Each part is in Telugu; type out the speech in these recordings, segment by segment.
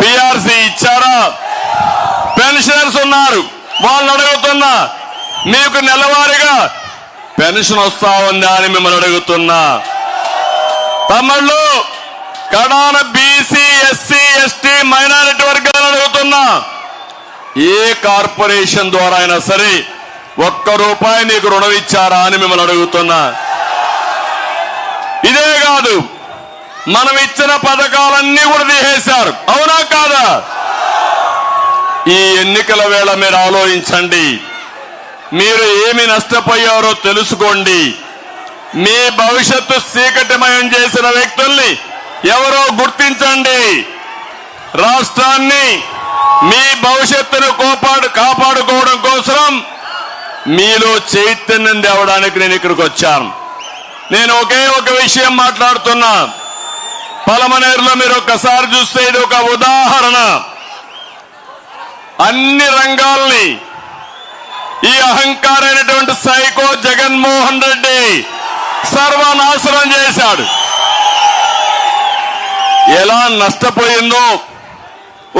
పిఆర్సీ ఇచ్చారా? పెన్షనర్స్ ఉన్నారు. వాళ్ళని అడుగుతున్నా. మీకు నెలవారీగా పెన్షన్ వస్తా ఉందా అని మిమ్మల్ని అడుగుతున్నా. తమిళ్ళు కడాన బీసీ ఎస్సీ ఎస్టీ మైనారిటీ వర్గాలను అడుగుతున్నా. ఏ కార్పొరేషన్ ద్వారా అయినా సరే ఒక్క రూపాయి నీకు రుణం ఇచ్చారా అని మిమ్మల్ని అడుగుతున్నా. ఇదే కాదు. మనం ఇచ్చిన పథకాలన్నీ కూడా తీసేశారు. అవునా కాదా? ఈ ఎన్నికల వేళ మీరు ఆలోచించండి. మీరు ఏమి నష్టపోయారో తెలుసుకోండి. మీ భవిష్యత్తు చీకటిమయం చేసిన వ్యక్తుల్ని ఎవరో గుర్తించండి. రాష్ట్రాన్ని మీ భవిష్యత్తును కోపాడు కాపాడుకోవడం కోసం మీలో చైతన్యం తేవడానికి నేను ఇక్కడికి వచ్చాను. నేను ఒకే ఒక విషయం మాట్లాడుతున్నా. పలమనేరులో మీరు ఒక్కసారి చూస్తే ఇది ఒక ఉదాహరణ. అన్ని రంగాల్ని ఈ అహంకారైనటువంటి సైకో జగన్మోహన్ రెడ్డి సర్వనాశనం చేశాడు. ఎలా నష్టపోయిందో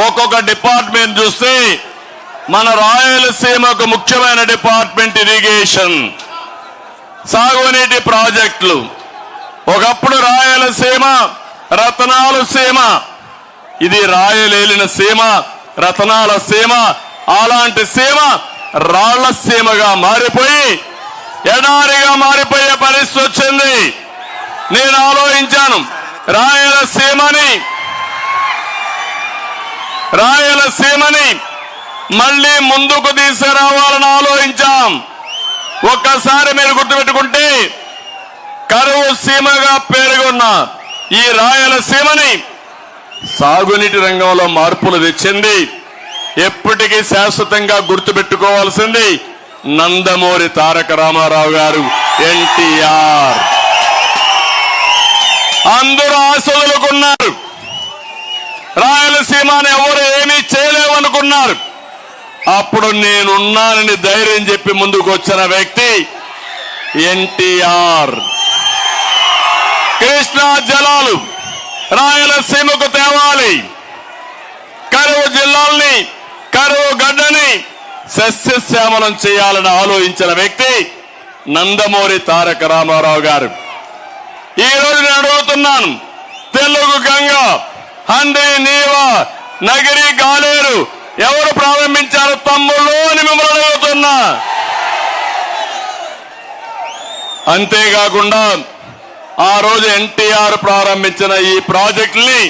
ఒక్కొక్క డిపార్ట్మెంట్ చూస్తే మన రాయలసీమ ఒక ముఖ్యమైన డిపార్ట్మెంట్ ఇరిగేషన్ సాగునీటి ప్రాజెక్టులు. ఒకప్పుడు రాయలసీమ రతనాల సీమ. ఇది రాయలేలిన సీమ రతనాల సీమ అలాంటి సీమ రాళ్ళ సీమగా మారిపోయి ఎడారిగా మారిపోయే పరిస్థితి వచ్చింది. నేను ఆలోచించాను రాయలసీమని రాయలసీమని మళ్ళీ ముందుకు తీసుకురావాలని ఆలోచించాం. ఒక్కసారి మీరు గుర్తుపెట్టుకుంటే కరువు సీమగా పేరుగొన్న ఈ రాయలసీమని సాగునీటి రంగంలో మార్పులు తెచ్చింది. ఎప్పటికీ శాశ్వతంగా గుర్తుపెట్టుకోవాల్సింది నందమూరి తారక రామారావు గారు ఎన్టీఆర్. అందరూ ఆశలుకున్నారు. రాయలసీమని ఎవరు ఏమీ చేయలేవనుకున్నారు. అప్పుడు నేనున్నానని ధైర్యం చెప్పి ముందుకు వచ్చిన వ్యక్తి ఎన్టీఆర్. కృష్ణా జలాలు రాయలసీమకు తేవాలి. కరువు జిల్లాల్ని కరువు గడ్డని సస్యశ్యామలం చేయాలని ఆలోచించిన వ్యక్తి నందమూరి తారక రామారావు గారు. ఈ రోజు నేను అడుగుతున్నాను తెలుగు గంగ హండి నీవ నగిరి గాలేరు ఎవరు ప్రారంభించారు? తమ్ముళ్ళు అని మిమ్మల్ని అడుగుతున్నా. అంతేకాకుండా ఆ రోజు ఎన్టీఆర్ ప్రారంభించిన ఈ ప్రాజెక్టుని